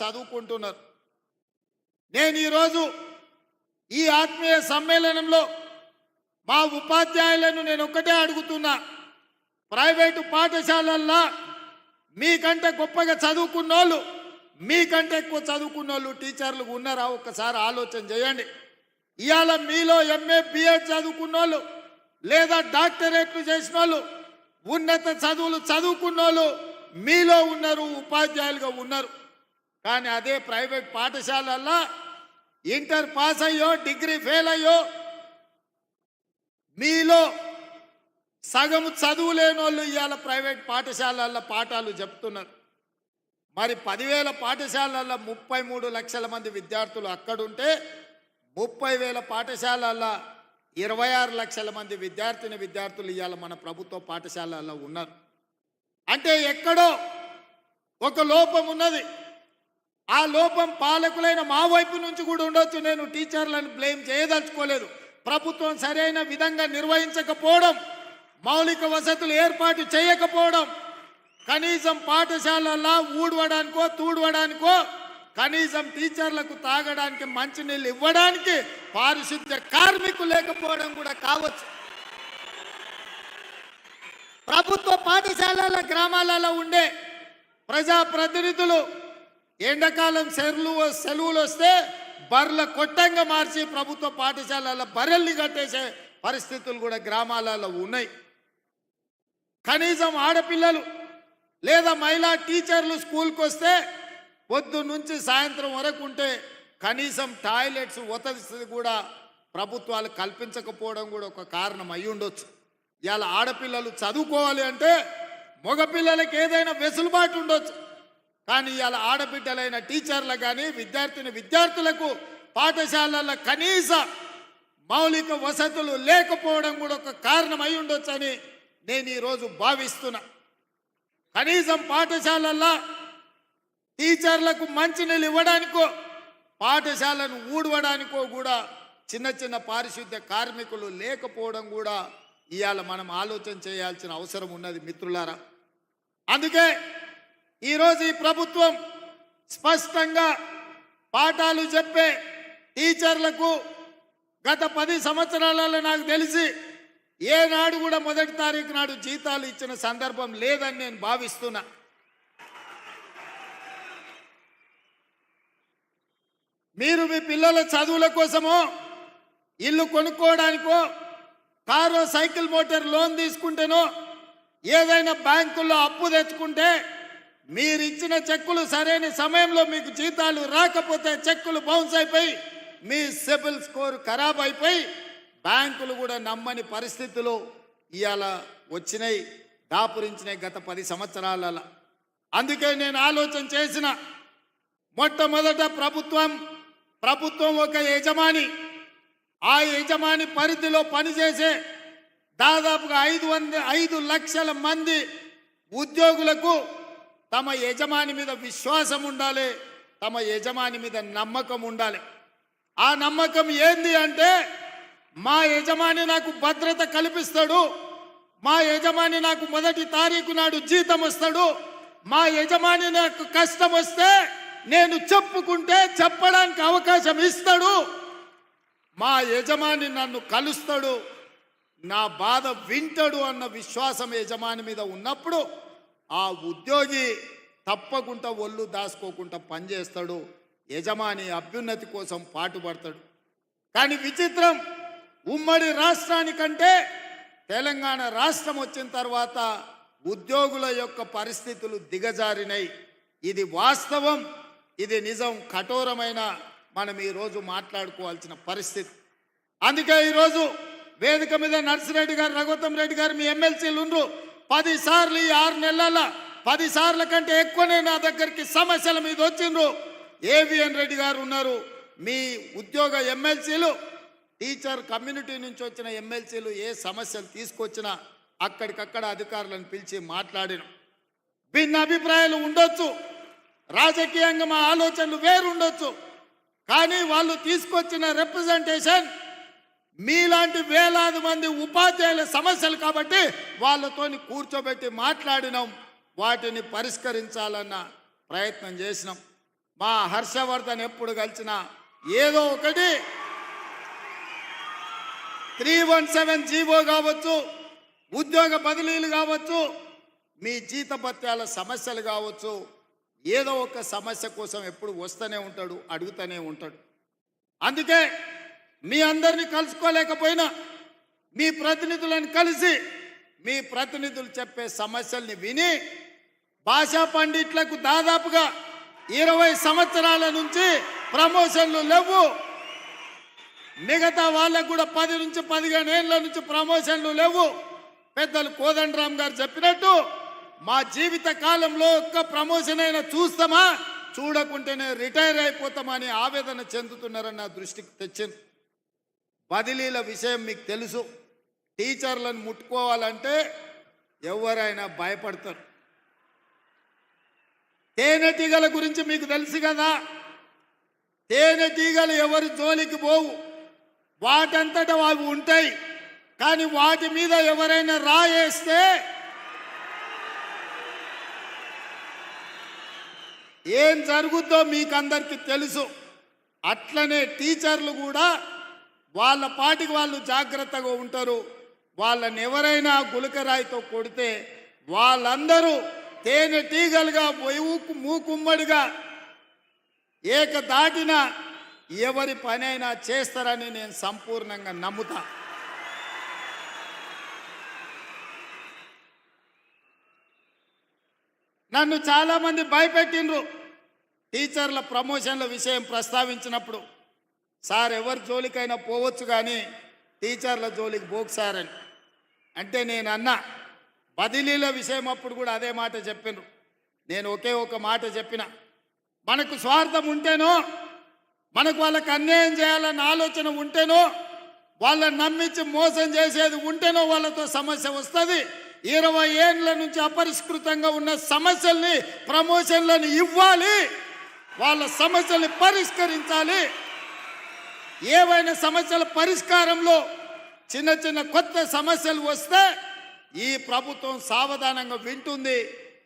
చదువుకుంటున్నారు. నేను ఈరోజు ఈ ఆత్మీయ సమ్మేళనంలో మా ఉపాధ్యాయులను నేను ఒక్కటే అడుగుతున్నా. ప్రైవేటు పాఠశాలల్లో మీకంటే గొప్పగా చదువుకున్న వాళ్ళు మీకంటే ఎక్కువ చదువుకున్న వాళ్ళు టీచర్లు ఉన్నారా? ఒక్కసారి ఆలోచన చేయండి. ఇవాళ మీలో ఎంఏ బిఎడ్ చదువుకున్నోళ్ళు లేదా డాక్టరేట్లు చేసిన వాళ్ళు ఉన్నత చదువులు చదువుకున్న వాళ్ళు మీలో ఉన్నారు ఉపాధ్యాయులుగా ఉన్నారు. కానీ అదే ప్రైవేట్ పాఠశాలల్లో ఇంటర్ పాస్ అయ్యో డిగ్రీ ఫెయిల్ అయ్యో మీలో సగం చదువు లేని వాళ్ళు ఇవాళ ప్రైవేట్ పాఠశాలల్లో పాఠాలు చెప్తున్నారు. మరి పదివేల పాఠశాలల్లో ముప్పై మూడు లక్షల మంది విద్యార్థులు అక్కడుంటే ముప్పై వేల పాఠశాలల్లో ఇరవై ఆరు లక్షల మంది విద్యార్థిని విద్యార్థులు ఇవాళ మన ప్రభుత్వ పాఠశాలల్లో ఉన్నారు. అంటే ఎక్కడో ఒక లోపం ఉన్నది. ఆ లోపం పాలకులైన మా వైపు నుంచి కూడా ఉండొచ్చు. నేను టీచర్లను బ్లేమ్ చేయదలుచుకోలేదు. ప్రభుత్వం సరైన విధంగా నిర్వహించకపోవడం మౌలిక వసతులు ఏర్పాటు చేయకపోవడం కనీసం పాఠశాలల్లో ఊడవడానికో తూడవడానికో కనీసం టీచర్లకు తాగడానికి మంచినీళ్ళు ఇవ్వడానికి పారిశుద్ధ్య కార్మికులు లేకపోవడం కూడా కావచ్చు. ప్రభుత్వ పాఠశాలల గ్రామాలలో ఉండే ప్రజాప్రతినిధులు ఎండాకాలం సెర్లు సెలవులు వస్తే బర్రెల కొట్టంగా మార్చి ప్రభుత్వ పాఠశాలల బర్రెల్ని కట్టేసే పరిస్థితులు కూడా గ్రామాలలో ఉన్నాయి. కనీసం ఆడపిల్లలు లేదా మహిళా టీచర్లు స్కూల్కి వస్తే పొద్దు నుంచి సాయంత్రం వరకు ఉంటే కనీసం టాయిలెట్స్ వసతి కూడా ప్రభుత్వాలు కల్పించకపోవడం కూడా ఒక కారణం అయి ఉండొచ్చు. ఇవాళ ఆడపిల్లలు చదువుకోవాలి అంటే మగపిల్లలకి ఏదైనా వెసులుబాటు ఉండొచ్చు. కానీ ఇవాళ ఆడబిడ్డలైన టీచర్లకు కానీ విద్యార్థిని విద్యార్థులకు పాఠశాలల కనీస మౌలిక వసతులు లేకపోవడం కూడా ఒక కారణం ఉండొచ్చని నేను ఈరోజు భావిస్తున్నా. కనీసం పాఠశాలల్లో టీచర్లకు మంచినీళ్ళు ఇవ్వడానికో పాఠశాలను ఊడవడానికో కూడా చిన్న చిన్న పారిశుద్ధ్య కార్మికులు లేకపోవడం కూడా ఇవాళ మనం ఆలోచన చేయాల్సిన అవసరం ఉన్నది మిత్రులారా. అందుకే ఈరోజు ఈ ప్రభుత్వం స్పష్టంగా పాఠాలు చెప్పే టీచర్లకు గత పది సంవత్సరాలలో నాకు తెలిసి ఏనాడు కూడా మొదటి తారీఖు నాడు జీతాలు ఇచ్చిన సందర్భం లేదని నేను భావిస్తున్నా. మీరు మీ పిల్లల చదువుల కోసమో ఇల్లు కొనుక్కోవడానికో కారో సైకిల్ మోటార్ లోన్ తీసుకుంటేనో ఏదైనా బ్యాంకుల్లో అప్పు తెచ్చుకుంటే మీరు ఇచ్చిన చెక్కులు సరైన సమయంలో మీకు జీతాలు రాకపోతే చెక్కులు బౌన్స్ అయిపోయి మీ సిబిల్ స్కోర్ ఖరాబ్ అయిపోయి బ్యాంకులు కూడా నమ్మని పరిస్థితులు ఇవాళ వచ్చినాయి దాపురించినాయి గత పది సంవత్సరాలలో. అందుకే నేను ఆలోచన చేసిన మొట్టమొదట ప్రభుత్వం ప్రభుత్వం ఒక యజమాని ఆ యజమాని పరిధిలో పనిచేసే దాదాపుగా ఐదు వంద ఐదు లక్షల మంది ఉద్యోగులకు తమ యజమాని మీద విశ్వాసం ఉండాలి తమ యజమాని మీద నమ్మకం ఉండాలి. ఆ నమ్మకం ఏంది అంటే మా యజమాని నాకు భద్రత కల్పిస్తాడు మా యజమాని నాకు మొదటి తారీఖు నాడు జీతం వస్తాడు మా యజమాని నాకు కష్టం వస్తే నేను చెప్పుకుంటే చెప్పడానికి అవకాశం ఇస్తాడు. మా యజమాని నన్ను కలుస్తాడు నా బాధ వింటాడు అన్న విశ్వాసం యజమాని మీద ఉన్నప్పుడు ఆ ఉద్యోగి తప్పకుండా ఒళ్ళు దాచుకోకుండా పనిచేస్తాడు యజమాని అభ్యున్నతి కోసం పాటుపడతాడు కానీ విచిత్రం ఉమ్మడి రాష్ట్రానికంటే తెలంగాణ రాష్ట్రం వచ్చిన తర్వాత ఉద్యోగుల యొక్క పరిస్థితులు దిగజారినాయి ఇది వాస్తవం ఇది నిజం కఠోరమైన మనం ఈరోజు మాట్లాడుకోవాల్సిన పరిస్థితి. అందుకే ఈరోజు వేదిక మీద నర్సిరెడ్డి గారు రఘుత్తం రెడ్డి గారు మీ ఎమ్మెల్సీలు ఉండ్రు పదిసార్లు ఈ ఆరు నెలల పదిసార్ల కంటే ఎక్కువనే నా దగ్గరికి సమస్యల మీద వచ్చిండ్రు. ఏవిఎన్ రెడ్డి గారు ఉన్నారు. మీ ఉద్యోగ ఎమ్మెల్సీలు టీచర్ కమ్యూనిటీ నుంచి వచ్చిన ఎమ్మెల్సీలు ఏ సమస్యలు తీసుకొచ్చినా అక్కడికక్కడ అధికారులను పిలిచి మాట్లాడిన. భిన్న అభిప్రాయాలు ఉండొచ్చు. రాజకీయంగా మా ఆలోచనలు వేరుండొచ్చు. కానీ వాళ్ళు తీసుకొచ్చిన రిప్రజెంటేషన్ మీలాంటి వేలాది మంది ఉపాధ్యాయుల సమస్యలు కాబట్టి వాళ్ళతోని కూర్చోబెట్టి మాట్లాడినాం వాటిని పరిష్కరించాలన్న ప్రయత్నం చేసినాం. మా హర్షవర్ధన్ ఎప్పుడు కలిసినా ఏదో ఒకటి త్రీ వన్ సెవెన్ జీవో కావచ్చు ఉద్యోగ బదిలీలు కావచ్చు మీ జీతభత్యాల సమస్యలు కావచ్చు ఏదో ఒక సమస్య కోసం ఎప్పుడు వస్తూనే ఉంటాడు అడుగుతూనే ఉంటాడు. అందుకే మీ అందరినీ కలుసుకోలేకపోయినా మీ ప్రతినిధులను కలిసి మీ ప్రతినిధులు చెప్పే సమస్యల్ని విని భాషా పండిట్లకు దాదాపుగా ఇరవై సంవత్సరాల నుంచి ప్రమోషన్లు లేవు. మిగతా వాళ్ళకు కూడా పది నుంచి పదిహేను ఏళ్ళ నుంచి ప్రమోషన్లు లేవు. పెద్దలు కోదండరామ్ గారు చెప్పినట్టు మా జీవిత కాలంలో ఒక్క ప్రమోషన్ అయినా చూస్తామా? చూడకుంటేనే రిటైర్ అయిపోతామని ఆవేదన చెందుతున్నారని నా దృష్టికి తెచ్చింది. బదిలీల విషయం మీకు తెలుసు. టీచర్లను ముట్టుకోవాలంటే ఎవరైనా భయపడతారు. తేనెటీగల గురించి మీకు తెలుసు కదా? తేనెటీగలు ఎవరి జోలికి పోవు. వాటంతట అవి ఉంటాయి. కానీ వాటి మీద ఎవరైనా రాయేస్తే ఏం జరుగుద్దో మీకు అందరికీ తెలుసు. అట్లనే టీచర్లు కూడా వాళ్ళ పాటికి వాళ్ళు జాగ్రత్తగా ఉంటారు. వాళ్ళని ఎవరైనా గులకరాయితో కొడితే వాళ్ళందరూ తేనెటీగలుగా వైవుకు మూకుమ్మడిగా ఏక దాటిన ఎవరి పనైనా చేస్తారని నేను సంపూర్ణంగా నమ్ముతా. నన్ను చాలామంది భయపెట్టిండ్రు. టీచర్ల ప్రమోషన్ల విషయం ప్రస్తావించినప్పుడు సార్ ఎవరి జోలికైనా పోవచ్చు కానీ టీచర్ల జోలికి పోకు సార్ అని. అంటే నేను అన్న బదిలీల విషయం అప్పుడు కూడా అదే మాట చెప్పిను నేను ఒకే ఒక మాట చెప్పిన. మనకు స్వార్థం ఉంటేనో మనకు వాళ్ళకి అన్యాయం చేయాలన్న ఆలోచన ఉంటేనో వాళ్ళని నమ్మించి మోసం చేసేది ఉంటేనో వాళ్ళతో సమస్య వస్తుంది. ఇరవై ఏళ్ళ నుంచి అపరిష్కృతంగా ఉన్న సమస్యల్ని ప్రమోషన్లను ఇవ్వాలి. వాళ్ళ సమస్యల్ని పరిష్కరించాలి. ఏవైనా సమస్యల పరిష్కారంలో చిన్న చిన్న కొత్త సమస్యలు వస్తే ఈ ప్రభుత్వం సావధానంగా వింటుంది.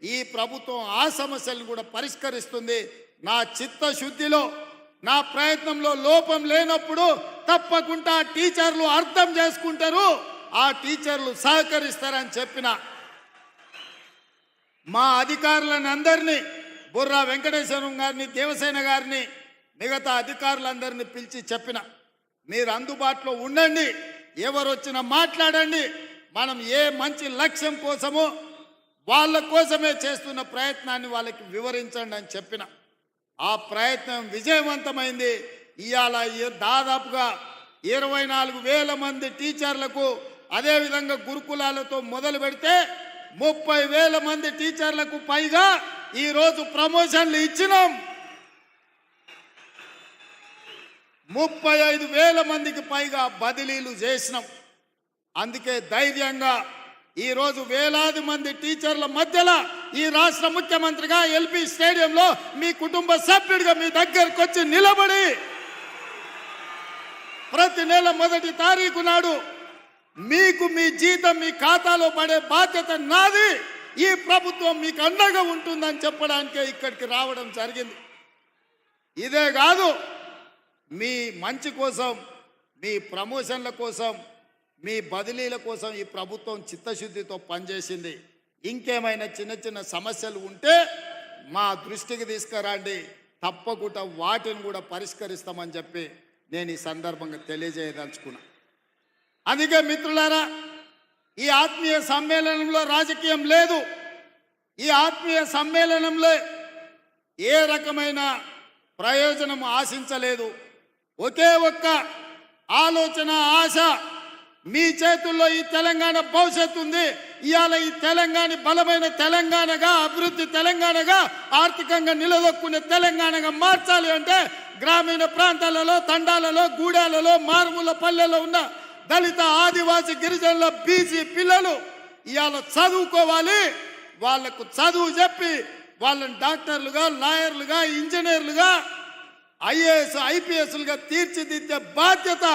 ఈ ప్రభుత్వం ఆ సమస్యలను కూడా పరిష్కరిస్తుంది. నా చిత్తశుద్ధిలో నా ప్రయత్నంలో లోపం లేనప్పుడు తప్పకుండా ఆ టీచర్లు అర్థం చేసుకుంటారు. ఆ టీచర్లు సహకరిస్తారని చెప్పిన మా అధికారులను అందరినీ బుర్రా వెంకటేశ్వరం గారిని దేవసేన గారిని మిగతా అధికారులందరినీ పిలిచి చెప్పిన మీరు అందుబాటులో ఉండండి ఎవరు వచ్చినా మాట్లాడండి మనం ఏ మంచి లక్ష్యం కోసమో వాళ్ళ కోసమే చేస్తున్న ప్రయత్నాన్ని వాళ్ళకి వివరించండి అని చెప్పిన. ఆ ప్రయత్నం విజయవంతమైంది. ఇవాళ దాదాపుగా ఇరవై నాలుగు వేల మంది టీచర్లకు అదేవిధంగా గురుకులాలతో మొదలు పెడితే ముప్పై వేల మంది టీచర్లకు పైగా ఈరోజు ప్రమోషన్లు ఇచ్చినాం. ముప్పై ఐదు వేల మందికి పైగా బదిలీలు చేసినాం. అందుకే ధైర్యంగా ఈరోజు వేలాది మంది టీచర్ల మధ్యలో ఈ రాష్ట్ర ముఖ్యమంత్రిగా ఎల్పి స్టేడియంలో మీ కుటుంబ సభ్యుడిగా మీ దగ్గరకు వచ్చి నిలబడి ప్రతి నెల మొదటి తారీఖు నాడు మీకు మీ జీతం మీ ఖాతాలో పడే బాధ్యత నాది. ఈ ప్రభుత్వం మీకు అండగా ఉంటుందని చెప్పడానికే ఇక్కడికి రావడం జరిగింది. ఇదే కాదు మీ మంచి కోసం మీ ప్రమోషన్ల కోసం మీ బదిలీల కోసం ఈ ప్రభుత్వం చిత్తశుద్ధితో పనిచేసింది. ఇంకేమైనా చిన్న చిన్న సమస్యలు ఉంటే మా దృష్టికి తీసుకురండి. తప్పకుండా వాటిని కూడా పరిష్కరిస్తామని చెప్పి నేను ఈ సందర్భంగా తెలియజేయదలుచుకున్నా. అందుకే మిత్రులారా ఈ ఆత్మీయ సమ్మేళనంలో రాజకీయం లేదు. ఈ ఆత్మీయ సమ్మేళనంలో ఏ రకమైన ప్రయోజనం ఆశించలేదు. ఒకే ఒక్క ఆలోచన ఆశ మీ చేతుల్లో ఈ తెలంగాణ భవిష్యత్తు ఉంది. ఇవాళ ఈ తెలంగాణ బలమైన తెలంగాణగా అభివృద్ధి తెలంగాణగా ఆర్థికంగా నిలదొక్కునే తెలంగాణగా మార్చాలి అంటే గ్రామీణ ప్రాంతాలలో తండాలలో గూడాలలో మారుమూల పల్లెల్లో ఉన్న దళిత ఆదివాసీ గిరిజనుల బీసీ పిల్లలు ఇవాళ చదువుకోవాలి. వాళ్ళకు చదువు చెప్పి వాళ్ళని డాక్టర్లుగా లాయర్లుగా ఇంజనీర్లుగా ఐఏఎస్ ఐపీఎస్లుగా తీర్చిదిద్దే బాధ్యత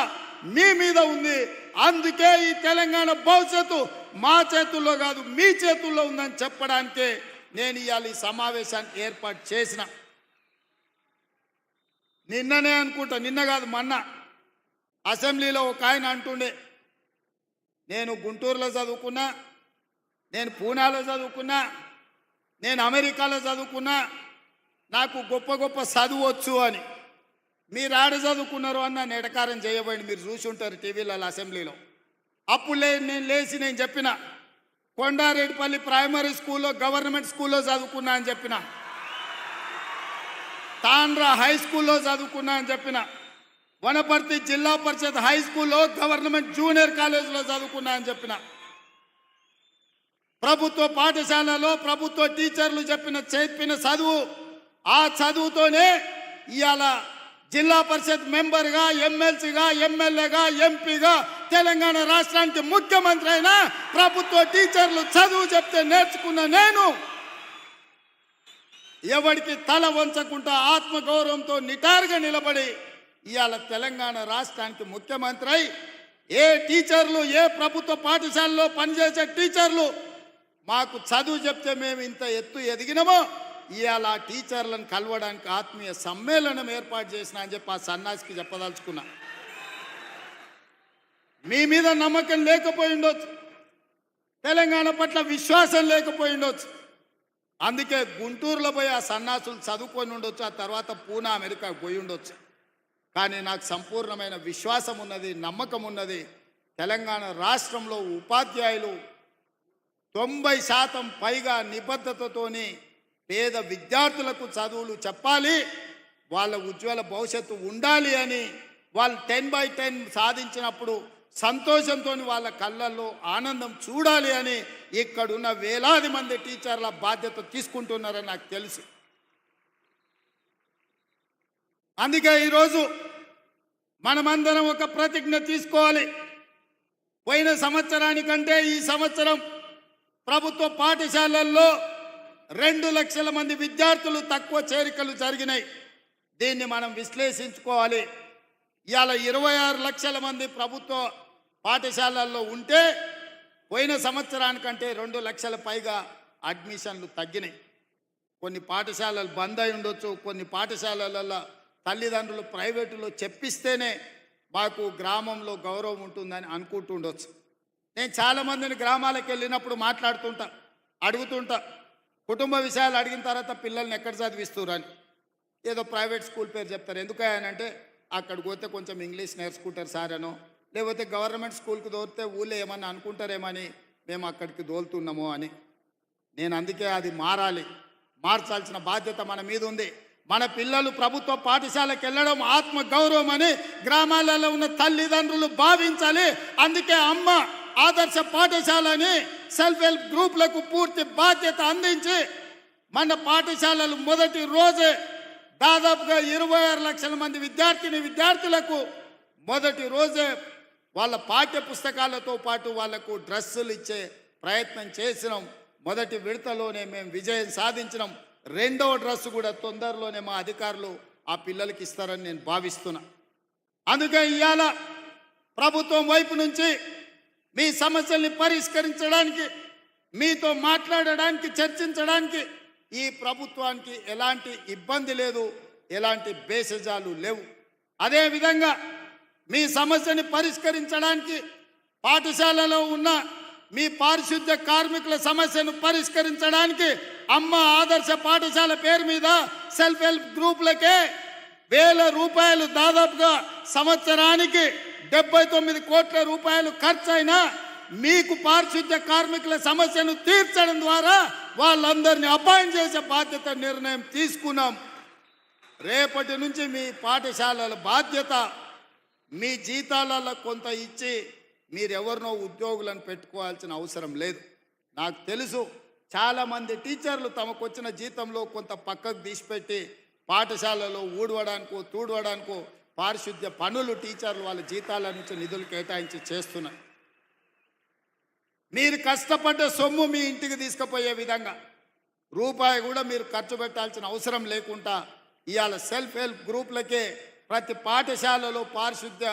మీ మీద ఉంది. అందుకే ఈ తెలంగాణ భవిష్యత్తు మా చేతుల్లో కాదు మీ చేతుల్లో ఉందని చెప్పడానికే నేను ఇవాళ ఈ సమావేశాన్ని ఏర్పాటు చేసిన. నిన్ననే అనుకుంటా నిన్న కాదు మొన్న అసెంబ్లీలో ఒక ఆయన అంటుండే నేను గుంటూరులో చదువుకున్నా నేను పూనాలో చదువుకున్నా నేను అమెరికాలో చదువుకున్నా నాకు గొప్ప గొప్ప చదువు వచ్చు అని. మీరు ఆడ చదువుకున్నారు అన్న నెటకారం చేయబోయింది మీరు చూసి ఉంటారు టీవీలలో అసెంబ్లీలో. అప్పుడు లే నేను లేచి నేను చెప్పిన కొండారెడ్డిపల్లి ప్రైమరీ స్కూల్లో గవర్నమెంట్ స్కూల్లో చదువుకున్నా అని చెప్పిన. తాండ్రా హై స్కూల్లో చదువుకున్నా అని చెప్పిన. వనపర్తి జిల్లా పరిషత్ హై స్కూల్లో గవర్నమెంట్ జూనియర్ కాలేజీలో చదువుకున్నా అని చెప్పిన. ప్రభుత్వ పాఠశాలలో ప్రభుత్వ టీచర్లు చెప్పిన చెప్పిన చదువు ఆ చదువుతోనే ఇవాళ జిల్లా పరిషత్ మెంబర్గా ఎమ్మెల్సీగా ఎమ్మెల్యేగా ఎంపీగా తెలంగాణ రాష్ట్రానికి ముఖ్యమంత్రి అయినా ప్రభుత్వ టీచర్లు చదువు చెప్తే నేర్చుకున్న నేను ఎవరికి తల వంచకుండా ఆత్మగౌరవంతో నిటారుగా నిలబడి ఇవాళ తెలంగాణ రాష్ట్రానికి ముఖ్యమంత్రి అయి ఏ టీచర్లు ఏ ప్రభుత్వ పాఠశాలలో పనిచేసే టీచర్లు మాకు చదువు చెప్తే మేము ఇంత ఎత్తు ఎదిగినామో ఇవాళ టీచర్లను కలవడానికి ఆత్మీయ సమ్మేళనం ఏర్పాటు చేసిన అని చెప్పి ఆ సన్నాసికి చెప్పదలుచుకున్నా. మీ మీద నమ్మకం లేకపోయి ఉండొచ్చు. తెలంగాణ పట్ల విశ్వాసం లేకపోయి ఉండొచ్చు. అందుకే గుంటూరులో పోయి ఆ సన్నాసులు చదువుకొని ఉండొచ్చు ఆ తర్వాత పూనా అమెరికా పోయి ఉండొచ్చు. కానీ నాకు సంపూర్ణమైన విశ్వాసం ఉన్నది నమ్మకం ఉన్నది తెలంగాణ రాష్ట్రంలో ఉపాధ్యాయులు తొంభై శాతం పైగా నిబద్ధతతోని పేద విద్యార్థులకు చదువులు చెప్పాలి వాళ్ళ ఉజ్వల భవిష్యత్తు ఉండాలి అని వాళ్ళు టెన్ బై టెన్ సాధించినప్పుడు సంతోషంతో వాళ్ళ కళ్ళల్లో ఆనందం చూడాలి అని ఇక్కడున్న వేలాది మంది టీచర్ల బాధ్యత తీసుకుంటున్నారని నాకు తెలుసు. అందుకే ఈరోజు మనమందరం ఒక ప్రతిజ్ఞ తీసుకోవాలి. పోయిన సంవత్సరానికంటే ఈ సంవత్సరం ప్రభుత్వ పాఠశాలల్లో రెండు లక్షల మంది విద్యార్థులు తక్కువ చేరికలు జరిగినాయి. దీన్ని మనం విశ్లేషించుకోవాలి. ఇవాళ ఇరవై ఆరు లక్షల మంది ప్రభుత్వ పాఠశాలల్లో ఉంటే పోయిన సంవత్సరానికంటే రెండు లక్షల పైగా అడ్మిషన్లు తగ్గినాయి. కొన్ని పాఠశాలలు బంద్ అయి ఉండొచ్చు కొన్ని పాఠశాలలలో తల్లిదండ్రులు ప్రైవేటులో చెప్పిస్తేనే మాకు గ్రామంలో గౌరవం ఉంటుందని అనుకుంటుండొచ్చు నేను చాలామందిని గ్రామాలకు వెళ్ళినప్పుడు మాట్లాడుతుంటా అడుగుతుంటా. కుటుంబ విషయాలు అడిగిన తర్వాత పిల్లల్ని ఎక్కడ చదివిస్తున్నారు అని. ఏదో ప్రైవేట్ స్కూల్ పేరు చెప్తారు. ఎందుకనంటే అక్కడికి పోతే కొంచెం ఇంగ్లీష్ నేర్చుకుంటారు సార్ అనో. లేకపోతే గవర్నమెంట్ స్కూల్కి దోరితే ఊళ్ళో ఏమన్నా అనుకుంటారేమని మేము అక్కడికి దోలుతున్నాము అని. నేను అందుకే అది మారాలి. మార్చాల్సిన బాధ్యత మన మీద ఉంది. మన పిల్లలు ప్రభుత్వ పాఠశాలకు వెళ్ళడం ఆత్మ గౌరవం అని గ్రామాలలో ఉన్న తల్లిదండ్రులు భావించాలి. అందుకే అమ్మ ఆదర్శ పాఠశాలని సెల్ఫ్ హెల్ప్ గ్రూపులకు పూర్తి బాధ్యత అందించి మన పాఠశాలలు మొదటి రోజే దాదాపుగా ఇరవై ఆరు లక్షల మంది విద్యార్థిని విద్యార్థులకు మొదటి రోజే వాళ్ళ పాఠ్య పుస్తకాలతో పాటు వాళ్ళకు డ్రెస్సులు ఇచ్చే ప్రయత్నం చేసినాం. మొదటి విడతలోనే మేము విజయం సాధించినాం. రెండవ డ్రెస్ కూడా తొందరలోనే మా అధికారులు ఆ పిల్లలకి ఇస్తారని నేను భావిస్తున్నా. అందుకే ఇవాళ ప్రభుత్వం వైపు నుంచి మీ సమస్యల్ని పరిష్కరించడానికి మీతో మాట్లాడడానికి చర్చించడానికి ఈ ప్రభుత్వానికి ఎలాంటి ఇబ్బంది లేదు ఎలాంటి బేసజాలు లేవు. అదేవిధంగా మీ సమస్యని పరిష్కరించడానికి పాఠశాలలో ఉన్న మీ పారిశుద్ధ్య కార్మికుల సమస్యను పరిష్కరించడానికి అమ్మ ఆదర్శ పాఠశాల పేరు మీద సెల్ఫ్ హెల్ప్ గ్రూపులకే వేల రూపాయలు దాదాపుగా సంవత్సరానికి డెబ్బై తొమ్మిది కోట్ల రూపాయలు ఖర్చైనా మీకు పారిశుద్ధ్య కార్మికుల సమస్యను తీర్చడం ద్వారా వాళ్ళందరినీ అపాయం చేసే బాధ్యత నిర్ణయం తీసుకున్నాం. రేపటి నుంచి మీ పాఠశాలల బాధ్యత మీ జీతాలలో కొంత ఇచ్చి మీరెవరినో ఉద్యోగులను పెట్టుకోవాల్సిన అవసరం లేదు. నాకు తెలుసు చాలామంది టీచర్లు తమకు వచ్చిన జీతంలో కొంత పక్కకు తీసిపెట్టి పాఠశాలలో ఊడవడానికో తూడవడానికో పారిశుద్ధ్య పనులు టీచర్లు వాళ్ళ జీతాల నుంచి నిధులు కేటాయించి చేస్తున్నారు మీరు కష్టపడ్డ సొమ్ము మీ ఇంటికి తీసుకుపోయే విధంగా రూపాయి కూడా మీరు ఖర్చు పెట్టాల్సిన అవసరం లేకుండా ఇవాళ సెల్ఫ్ హెల్ప్ గ్రూప్లకే ప్రతి పాఠశాలలో పారిశుద్ధ్య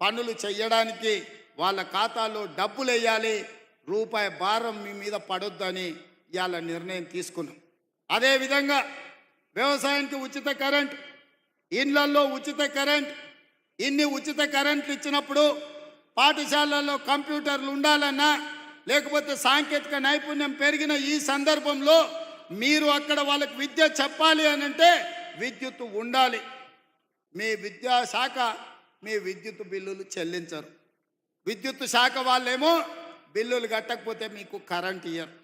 పనులు చేయడానికి వాళ్ళ ఖాతాలో డబ్బులు వేయాలి. రూపాయి భారం మీ మీద పడొద్దని ఇవాళ నిర్ణయం తీసుకున్నాం. అదేవిధంగా వ్యవసాయానికి ఉచిత కరెంట్ ఇండ్లల్లో ఉచిత కరెంట్ ఇన్ని ఉచిత కరెంట్లు ఇచ్చినప్పుడు పాఠశాలల్లో కంప్యూటర్లు ఉండాలన్నా లేకపోతే సాంకేతిక నైపుణ్యం పెరిగిన ఈ సందర్భంలో మీరు అక్కడ వాళ్ళకి విద్య చెప్పాలి అని అంటే విద్యుత్ ఉండాలి. మీ విద్యాశాఖ మీ విద్యుత్ బిల్లులు చెల్లించరు. విద్యుత్ శాఖ వాళ్ళేమో బిల్లులు కట్టకపోతే మీకు కరెంట్ ఇయ్యరు.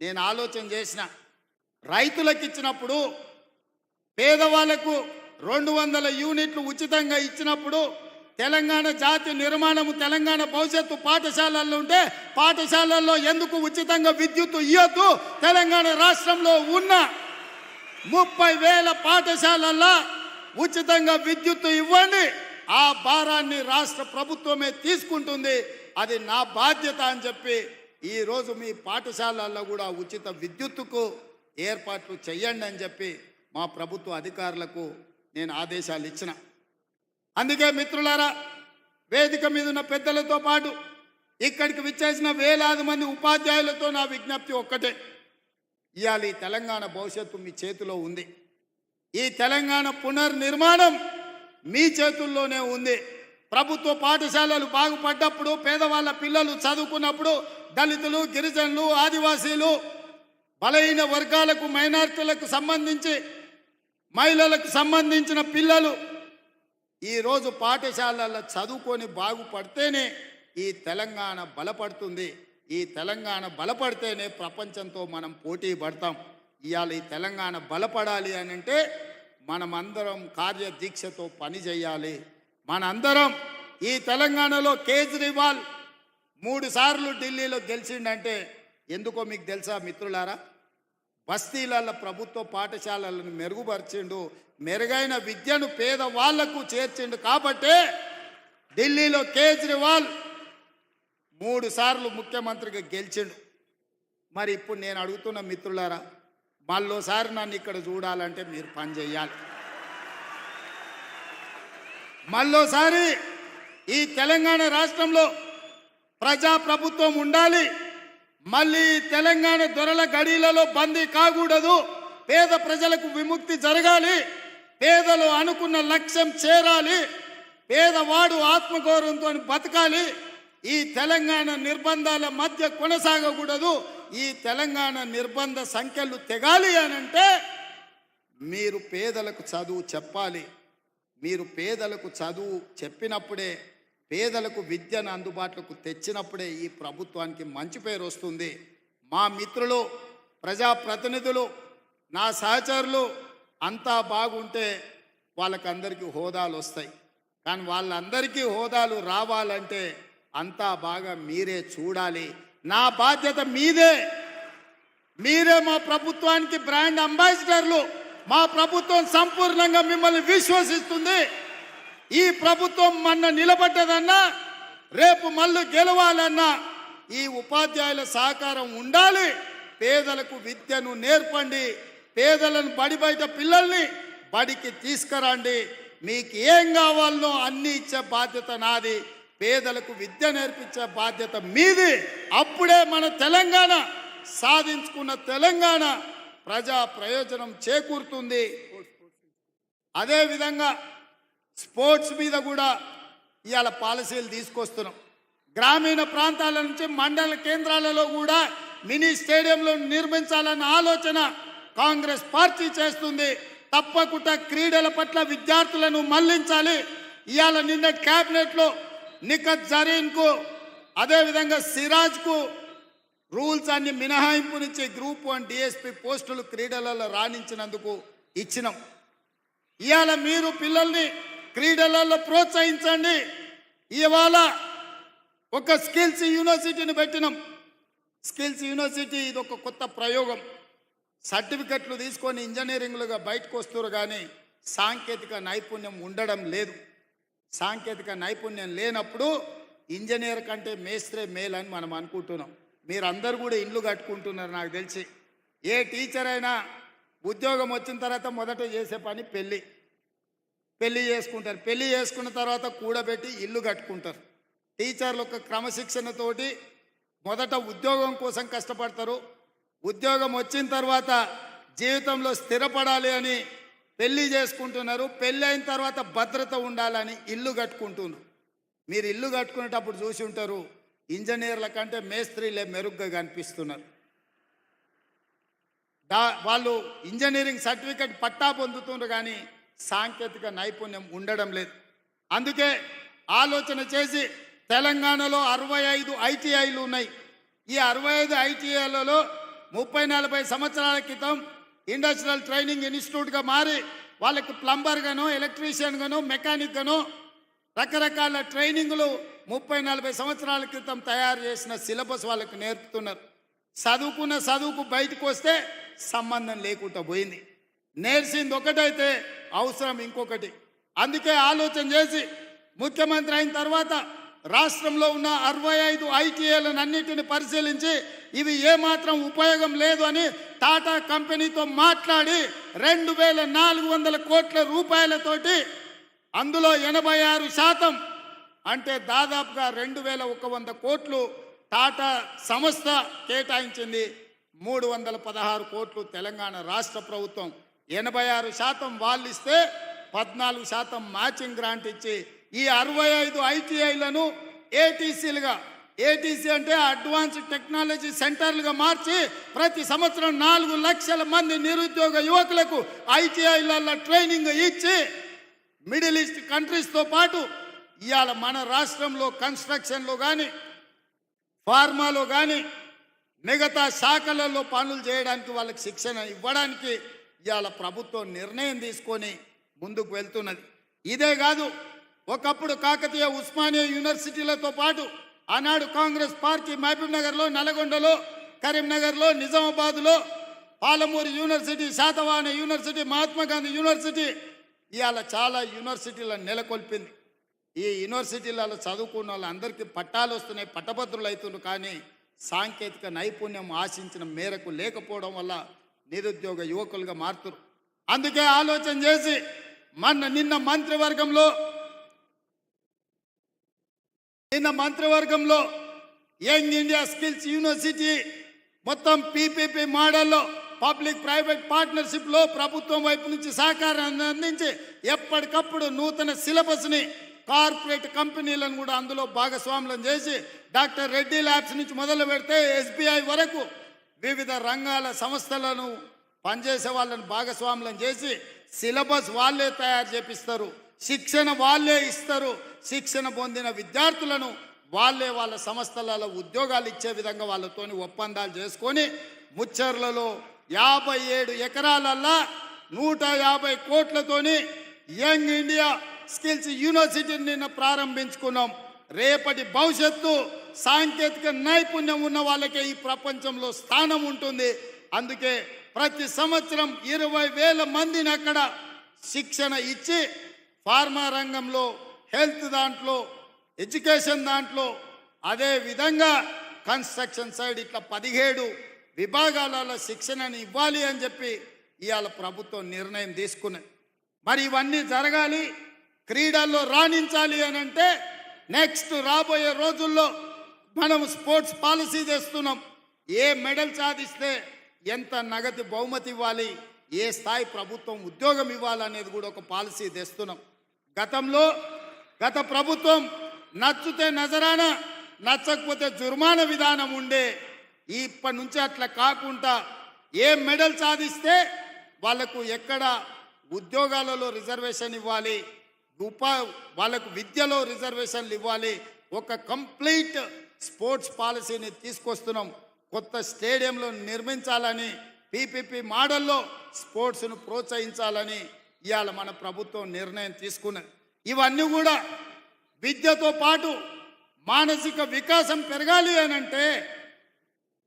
నేను ఆలోచన చేసిన రైతులకు ఇచ్చినప్పుడు పేదవాళ్ళకు రెండు వందల యూనిట్లు ఉచితంగా ఇచ్చినప్పుడు తెలంగాణ జాతి నిర్మాణము తెలంగాణ భవిష్యత్తు పాఠశాలల్లో ఉంటే పాఠశాలల్లో ఎందుకు ఉచితంగా విద్యుత్ ఇవ్వద్దు తెలంగాణ రాష్ట్రంలో ఉన్న ముప్పై వేల పాఠశాలల్లో ఉచితంగా విద్యుత్ ఇవ్వండి. ఆ భారాన్ని రాష్ట్ర ప్రభుత్వమే తీసుకుంటుంది. అది నా బాధ్యత అని చెప్పి ఈరోజు మీ పాఠశాలల్లో కూడా ఉచిత విద్యుత్తుకు ఏర్పాట్లు చేయండి అని చెప్పి మా ప్రభుత్వ అధికారులకు నేను ఆదేశాలు ఇచ్చిన. అందుకే మిత్రులారా వేదిక మీద ఉన్న పెద్దలతో పాటు ఇక్కడికి విచ్చేసిన వేలాది మంది ఉపాధ్యాయులతో నా విజ్ఞప్తి ఒక్కటే. ఇవాళ ఈ తెలంగాణ భవిష్యత్తు మీ చేతిలో ఉంది. ఈ తెలంగాణ పునర్నిర్మాణం మీ చేతుల్లోనే ఉంది. ప్రభుత్వ పాఠశాలలు బాగుపడ్డప్పుడు పేదవాళ్ళ పిల్లలు చదువుకున్నప్పుడు దళితులు గిరిజనులు ఆదివాసీలు బలహీన వర్గాలకు మైనార్టీలకు సంబంధించి మహిళలకు సంబంధించిన పిల్లలు ఈరోజు పాఠశాలల్లో చదువుకొని బాగుపడితేనే ఈ తెలంగాణ బలపడుతుంది. ఈ తెలంగాణ బలపడితేనే ప్రపంచంతో మనం పోటీ పడతాం. ఇవాళ ఈ తెలంగాణ బలపడాలి అని అంటే మనమందరం కార్యదీక్షతో పని చేయాలి. మనందరం ఈ తెలంగాణలో కేజ్రీవాల్ మూడు సార్లు ఢిల్లీలో గెలిచిండంటే ఎందుకో మీకు తెలుసా మిత్రులారా? బస్తీలలో ప్రభుత్వ పాఠశాలలను మెరుగుపరిచిండు మెరుగైన విద్యను పేదవాళ్ళకు చేర్చిండు కాబట్టే ఢిల్లీలో కేజ్రీవాల్ మూడు సార్లు ముఖ్యమంత్రిగా గెలిచిండు. మరి ఇప్పుడు నేను అడుగుతున్న మిత్రులారా మళ్ళోసారి నన్ను ఇక్కడ చూడాలంటే మీరు పని చేయాలి మళ్ళోసారి ఈ తెలంగాణ రాష్ట్రంలో ప్రజా ప్రభుత్వం ఉండాలి. మళ్ళీ తెలంగాణ దొరల గడిలలో బందీ కాకూడదు. పేద ప్రజలకు విముక్తి జరగాలి. పేదలు అనుకున్న లక్ష్యం చేరాలి. పేదవాడు ఆత్మగౌరవంతో బతకాలి. ఈ తెలంగాణ నిర్బంధాల మధ్య కొనసాగకూడదు. ఈ తెలంగాణ నిర్బంధ సంఖ్యలు తెగాలి అనంటే మీరు పేదలకు చదువు చెప్పాలి. మీరు పేదలకు చదువు చెప్పినప్పుడే పేదలకు విద్యను అందుబాటులోకి తెచ్చినప్పుడే ఈ ప్రభుత్వానికి మంచి పేరు వస్తుంది. మా మిత్రులు ప్రజాప్రతినిధులు నా సహచరులు అంతా బాగుంటే వాళ్ళకందరికీ హోదాలు వస్తాయి. కానీ వాళ్ళందరికీ హోదాలు రావాలంటే అంతా బాగా మీరే చూడాలి. నా బాధ్యత మీదే. మీరే మా ప్రభుత్వానికి బ్రాండ్ అంబాసిడర్లు. మా ప్రభుత్వం సంపూర్ణంగా మిమ్మల్ని విశ్వసిస్తుంది. ఈ ప్రభుత్వం మొన్న నిలబడ్డదన్నా రేపు మళ్ళీ గెలవాలన్నా ఈ ఉపాధ్యాయుల సహకారం ఉండాలి. పేదలకు విద్యను నేర్పండి. పేదలను బడి బయట పిల్లల్ని బడికి తీసుకురండి. మీకు ఏం కావాలనో అన్ని ఇచ్చే బాధ్యత నాది. పేదలకు విద్య నేర్పించే బాధ్యత మీది. అప్పుడే మన తెలంగాణ సాధించుకున్న తెలంగాణ ప్రజా ప్రయోజనం చేకూరుతుంది. అదేవిధంగా స్పోర్ట్స్ మీద కూడా ఇవాళ పాలసీలు తీసుకొస్తున్నాం. గ్రామీణ ప్రాంతాల నుంచి మండల కేంద్రాలలో కూడా మినీ స్టేడియంలు నిర్మించాలన్న ఆలోచన కాంగ్రెస్ పార్టీ చేస్తుంది. తప్పకుండా క్రీడల పట్ల విద్యార్థులను మళ్ళించాలి. ఇవాళ నిన్న క్యాబినెట్లో నిఖత్ జరీన్కు అదేవిధంగా సిరాజ్కు రూల్స్ అన్ని మినహాయింపునిచ్చే గ్రూప్ వన్ డిఎస్పి పోస్టులు క్రీడలలో రాణించినందుకు ఇచ్చినాం. ఇవాళ మీరు పిల్లల్ని క్రీడలలో ప్రోత్సహించండి. ఇవాళ ఒక స్కిల్స్ యూనివర్సిటీని పెట్టినాం. స్కిల్స్ యూనివర్సిటీ ఇది ఒక కొత్త ప్రయోగం. సర్టిఫికెట్లు తీసుకొని ఇంజనీరింగ్లుగా బయటకు వస్తారు కానీ సాంకేతిక నైపుణ్యం ఉండడం లేదు. సాంకేతిక నైపుణ్యం లేనప్పుడు ఇంజనీర్ కంటే మేస్త్రే మేల్ అని మనం అనుకుంటున్నాం. మీరందరూ కూడా ఇండ్లు కట్టుకుంటున్నారు నాకు తెలిసి. ఏ టీచర్ అయినా ఉద్యోగం వచ్చిన తర్వాత మొదట చేసే పని పెళ్ళి. పెళ్ళి చేసుకుంటారు. పెళ్ళి చేసుకున్న తర్వాత కూడబెట్టి ఇల్లు కట్టుకుంటారు. టీచర్లు ఒక క్రమశిక్షణతోటి మొదట ఉద్యోగం కోసం కష్టపడతారు. ఉద్యోగం వచ్చిన తర్వాత జీవితంలో స్థిరపడాలి అని పెళ్ళి చేసుకుంటున్నారు. పెళ్ళి అయిన తర్వాత భద్రత ఉండాలని ఇల్లు కట్టుకుంటున్నారు. మీరు ఇల్లు కట్టుకునేటప్పుడు చూసి ఉంటారు ఇంజనీర్ల కంటే మేస్త్రీలే మెరుగ్గా కనిపిస్తున్నారు. దా వాళ్ళు ఇంజనీరింగ్ సర్టిఫికెట్ పట్టా పొందుతున్నారు కానీ సాంకేతిక నైపుణ్యం ఉండడం లేదు. అందుకే ఆలోచన చేసి తెలంగాణలో అరవై ఐదు ఐటీఐలు ఉన్నాయి. ఈ అరవై ఐదు ఐటీఐలలో ముప్పై నలభై సంవత్సరాల క్రితం ఇండస్ట్రియల్ ట్రైనింగ్ ఇన్స్టిట్యూట్గా మారి వాళ్ళకి ప్లంబర్గాను ఎలక్ట్రీషియన్గాను ఎలక్ట్రీషియన్ మెకానిక్ రకరకాల ట్రైనింగ్లు ముప్పై నలభై సంవత్సరాల క్రితం తయారు చేసిన సిలబస్ వాళ్ళకి నేర్పుతున్నారు. చదువుకున్న చదువుకు బయటకు వస్తే సంబంధం లేకుండా పోయింది. నేర్చింది ఒకటైతే అవసరం ఇంకొకటి. అందుకే ఆలోచన చేసి ముఖ్యమంత్రి అయిన తర్వాత రాష్ట్రంలో ఉన్న అరవై ఐదు ఐటీఏలను అన్నిటిని పరిశీలించి ఇవి ఏమాత్రం ఉపయోగం లేదు అని టాటా కంపెనీతో మాట్లాడి రెండు వేల నాలుగు వందల కోట్ల రూపాయలతోటి అందులో ఎనభై ఆరు శాతం అంటే దాదాపుగా రెండు వేల ఒక వంద కోట్లు టాటా సంస్థ కేటాయించింది. మూడు వందల పదహారు కోట్లు తెలంగాణ రాష్ట్ర ప్రభుత్వం. ఎనభై ఆరు శాతం వాళ్ళు ఇస్తే పద్నాలుగు శాతం మ్యాచింగ్ గ్రాంట్ ఇచ్చి ఈ అరవై ఐదు ఐటీఐలను ఏటీసీలుగా ఏటీసీ అంటే అడ్వాన్స్ టెక్నాలజీ సెంటర్లుగా మార్చి ప్రతి సంవత్సరం నాలుగు లక్షల మంది నిరుద్యోగ యువకులకు ఐటీఐలలో ట్రైనింగ్ ఇచ్చి మిడిల్ ఈస్ట్ కంట్రీస్తో పాటు ఇవాళ మన రాష్ట్రంలో కన్స్ట్రక్షన్లో కానీ ఫార్మాలో కానీ మిగతా శాఖలలో పనులు చేయడానికి వాళ్ళకి శిక్షణ ఇవ్వడానికి ఇవాళ ప్రభుత్వం నిర్ణయం తీసుకొని ముందుకు వెళ్తున్నది. ఇదే కాదు ఒకప్పుడు కాకతీయ ఉస్మానియా యూనివర్సిటీలతో పాటు ఆనాడు కాంగ్రెస్ పార్టీ మహబూబ్ నగర్లో నల్గొండలో కరీంనగర్లో నిజామాబాద్లో Palamuru university Satavahana university Mahatma Gandhi university ఇవాళ చాలా యూనివర్సిటీలను నెలకొల్పింది. ఈ యూనివర్సిటీలలో చదువుకున్న వాళ్ళందరికీ పట్టాలు వస్తున్నాయి పట్టభద్రులు అవుతున్నారు కానీ సాంకేతిక నైపుణ్యం ఆశించిన మేరకు లేకపోవడం వల్ల నిరుద్యోగ యువకులుగా మారుతురు. అందుకే ఆలోచన చేసి మన నిన్న మంత్రివర్గంలో నిన్న మంత్రివర్గంలో యంగ్ ఇండియా స్కిల్స్ యూనివర్సిటీ మొత్తం పీపీపీ మోడల్లో పబ్లిక్ ప్రైవేట్ పార్ట్నర్షిప్లో ప్రభుత్వం వైపు నుంచి సహకారాన్ని అందించి ఎప్పటికప్పుడు నూతన సిలబస్ని కార్పొరేట్ కంపెనీలను కూడా అందులో భాగస్వాములను చేసి డాక్టర్ రెడ్డి ల్యాబ్స్ నుంచి మొదలు పెడితే ఎస్బీఐ వరకు వివిధ రంగాల సంస్థలను పనిచేసే వాళ్ళని భాగస్వాములను చేసి సిలబస్ వాళ్ళే తయారు చేపిస్తారు. శిక్షణ వాళ్ళే ఇస్తారు. శిక్షణ పొందిన విద్యార్థులను వాళ్ళే వాళ్ళ సంస్థలలో ఉద్యోగాలు ఇచ్చే విధంగా వాళ్ళతోని ఒప్పందాలు చేసుకొని ముచ్చర్లలో యాభై ఏడు ఎకరాలల్లా నూట యాభై కోట్లతోని యంగ్ ఇండియా స్కిల్స్ యూనివర్సిటీని నిన్న ప్రారంభించుకున్నాం. రేపటి భవిష్యత్తు సాంకేతిక నైపుణ్యం ఉన్న వాళ్ళకే ఈ ప్రపంచంలో స్థానం ఉంటుంది. అందుకే ప్రతి సంవత్సరం ఇరవై వేల మందిని అక్కడ శిక్షణ ఇచ్చి ఫార్మా రంగంలో హెల్త్ దాంట్లో ఎడ్యుకేషన్ దాంట్లో అదే విధంగా కన్స్ట్రక్షన్ సైడ్ ఇట్లా పదిహేడు విభాగాలలో శిక్షణని ఇవ్వాలి అని చెప్పి ఇవాళ ప్రభుత్వం నిర్ణయం తీసుకున్నది. మరి ఇవన్నీ జరగాలి క్రీడల్లో రాణించాలి అని అంటే నెక్స్ట్ రాబోయే రోజుల్లో మనం స్పోర్ట్స్ పాలసీ చేస్తున్నాం. ఏ మెడల్ సాధిస్తే ఎంత నగదు బహుమతి ఇవ్వాలి? ఏ స్థాయి ప్రభుత్వం ఉద్యోగం ఇవ్వాలనేది కూడా ఒక పాలసీ తెస్తున్నాం గతంలో గత ప్రభుత్వం నచ్చితే నజరాన నచ్చకపోతే జుర్మానా విధానం ఉండే. ఇప్పటి నుంచి అట్లా కాకుండా ఏ మెడల్ సాధిస్తే వాళ్ళకు ఎక్కడ ఉద్యోగాలలో రిజర్వేషన్ ఇవ్వాలి? ఉపా వాళ్ళకు విద్యలో రిజర్వేషన్లు ఇవ్వాలి? ఒక కంప్లీట్ స్పోర్ట్స్ పాలసీని తీసుకొస్తున్నాం. కొత్త స్టేడియంలో నిర్మించాలని పీపీపీ మోడల్లో స్పోర్ట్స్ను ప్రోత్సహించాలని ఇవాళ మన ప్రభుత్వం నిర్ణయం తీసుకున్నది. ఇవన్నీ కూడా విద్యతో పాటు మానసిక వికాసం పెరగాలి అని అంటే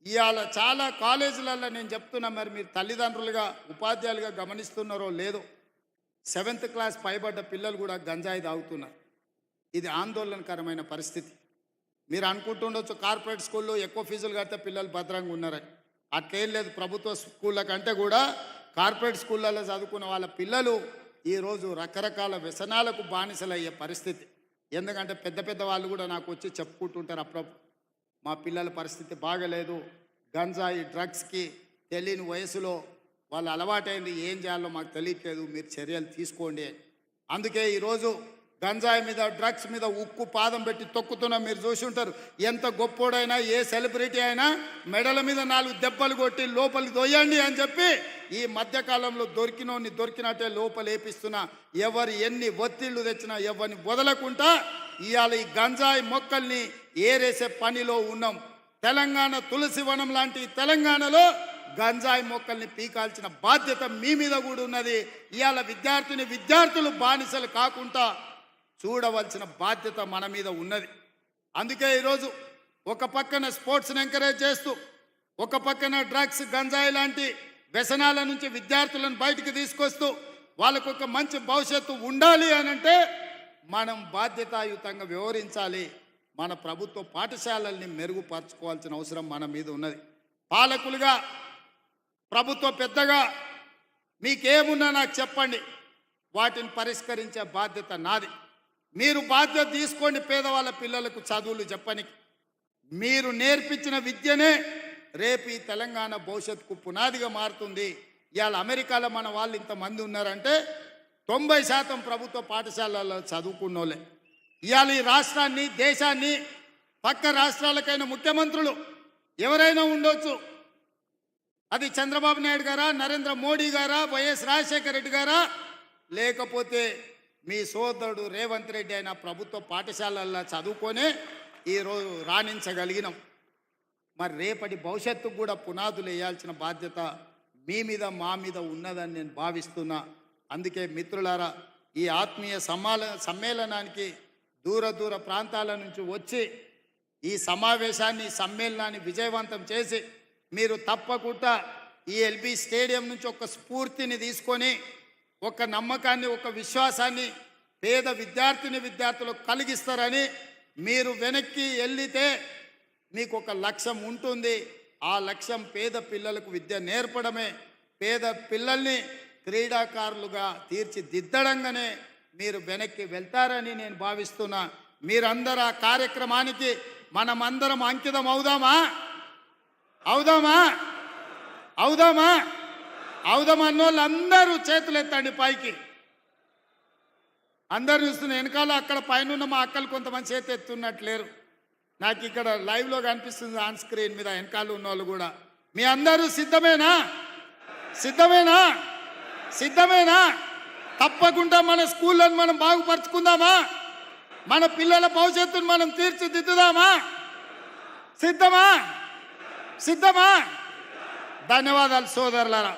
ఇవాళ చాలా కాలేజీలలో నేను చెప్తున్నా మరి మీరు తల్లిదండ్రులుగా ఉపాధ్యాయులుగా గమనిస్తున్నారో లేదో. సెవెంత్ క్లాస్ పైబడ్డ పిల్లలు కూడా గంజాయి తాగుతున్నారు. ఇది ఆందోళనకరమైన పరిస్థితి. మీరు అనుకుంటుండొచ్చు కార్పొరేట్ స్కూల్లో ఎక్కువ ఫీజులు కడితే పిల్లలు భద్రంగా ఉన్నారని అట్లేం లేదు ప్రభుత్వ స్కూళ్ళ కంటే కూడా కార్పొరేట్ స్కూళ్ళలో చదువుకున్న వాళ్ళ పిల్లలు ఈరోజు రకరకాల వ్యసనాలకు బానిసలయ్యే పరిస్థితి. ఎందుకంటే పెద్ద పెద్ద వాళ్ళు కూడా నాకు వచ్చి చెప్పుకుంటుంటారు అప్పుడప్పుడు మా పిల్లల పరిస్థితి బాగలేదు. గంజాయి డ్రగ్స్కి తెలియని వయసులో వాళ్ళు అలవాటైంది ఏం చేయాలో మాకు తెలియట్లేదు మీరు చర్యలు తీసుకోండి. అందుకే ఈరోజు గంజాయి మీద డ్రగ్స్ మీద ఉక్కు పాదం పెట్టి తొక్కుతున్నా మీరు చూసి ఉంటారు. ఎంత గొప్పోడైనా ఏ సెలబ్రిటీ అయినా మెడల మీద నాలుగు దెబ్బలు కొట్టి లోపలికి దొయ్యండి అని చెప్పి ఈ మధ్యకాలంలో దొరికినోని దొరికినట్టే లోపలేపిస్తున్నా ఎవరు ఎన్ని ఒత్తిళ్ళు తెచ్చినా ఎవరిని వదలకుండా ఇవాళ ఈ గంజాయి మొక్కల్ని ఏరేసే పనిలో ఉన్నాం. తెలంగాణ తులసి వనం లాంటి తెలంగాణలో గంజాయి మొక్కల్ని పీకాల్సిన బాధ్యత మీ మీద కూడా ఉన్నది. ఇవాళ విద్యార్థిని విద్యార్థులు బానిసలు కాకుండా చూడవలసిన బాధ్యత మన మీద ఉన్నది. అందుకే ఈరోజు ఒక పక్కన స్పోర్ట్స్ని ఎంకరేజ్ చేస్తూ ఒక పక్కన డ్రగ్స్ గంజాయి లాంటి వ్యసనాల నుంచి విద్యార్థులను బయటికి తీసుకొస్తూ వాళ్ళకు ఒక మంచి భవిష్యత్తు ఉండాలి అని అంటే మనం బాధ్యతాయుతంగా వ్యవహరించాలి. మన ప్రభుత్వ పాఠశాలల్ని మెరుగుపరచుకోవాల్సిన అవసరం మన మీద ఉన్నది. పాలకులుగా ప్రభుత్వ పెద్దగా మీకేమున్నా నాకు చెప్పండి. వాటిని పరిష్కరించే బాధ్యత నాది. మీరు బాధ్యత తీసుకోండి పేదవాళ్ళ పిల్లలకు చదువులు చెప్పనికి. మీరు నేర్పించిన విద్యనే రేపు ఈ తెలంగాణ భవిష్యత్తుకు పునాదిగా మారుతుంది. ఇవాళ అమెరికాలో మన వాళ్ళు ఇంతమంది ఉన్నారంటే తొంభై శాతం ప్రభుత్వ పాఠశాలల్లో చదువుకున్నోళ్ళే. ఇవాళ ఈ రాష్ట్రాన్ని దేశాన్ని పక్క రాష్ట్రాలకైన ముఖ్యమంత్రులు ఎవరైనా ఉండొచ్చు. అది చంద్రబాబు నాయుడు గారా నరేంద్ర మోడీ గారా వైఎస్ రాజశేఖర రెడ్డి గారా లేకపోతే మీ సోదరుడు రేవంత్ రెడ్డి అయిన ప్రభుత్వ పాఠశాలల్లో చదువుకొనే ఈరోజు రాణించగలిగినాం. మరి రేపటి భవిష్యత్తుకు కూడా పునాదులు వేయాల్సిన బాధ్యత మీ మీద మా మీద ఉన్నదని నేను భావిస్తున్నా. అందుకే మిత్రులారా ఈ ఆత్మీయ సమాల సమ్మేళనానికి దూర దూర ప్రాంతాల నుంచి వచ్చి ఈ సమావేశాన్ని సమ్మేళనాన్ని విజయవంతం చేసి మీరు తప్పకుండా ఈ ఎల్బీ స్టేడియం నుంచి ఒక స్ఫూర్తిని తీసుకొని ఒక నమ్మకాన్ని ఒక విశ్వాసాన్ని పేద విద్యార్థిని విద్యార్థులకు కలిగిస్తారని మీరు వెనక్కి వెళ్ళితే మీకు ఒక లక్ష్యం ఉంటుంది. ఆ లక్ష్యం పేద పిల్లలకు విద్య నేర్పడమే. పేద పిల్లల్ని క్రీడాకారులుగా తీర్చిదిద్దడంగానే మీరు వెనక్కి వెళ్తారని నేను భావిస్తున్నా. మీరందరూ ఆ కార్యక్రమానికి మనమందరం అంకితం అవుదామా అవుదామా? అవుదామా? అవుదామా అందరూ చేతులు ఎత్తండి పైకి. అందరు చూస్తున్న వెనకాల అక్కడ పైన మా అక్కలు కొంతమంది చేతి ఎత్తున్నట్టు లేరు నాకు ఇక్కడ లైవ్లో కనిపిస్తుంది ఆన్ స్క్రీన్ మీద వెనకాల ఉన్న వాళ్ళు కూడా. మీ అందరూ సిద్ధమేనా? సిద్ధమేనా? సిద్ధమేనా? తప్పకుండా మన స్కూళ్ళను మనం బాగుపరుచుకుందామా? మన పిల్లల భవిష్యత్తును మనం తీర్చిదిద్దుదామా? సిద్ధమా? సిద్ధమా? ధన్యవాదాలు సోదరులారా.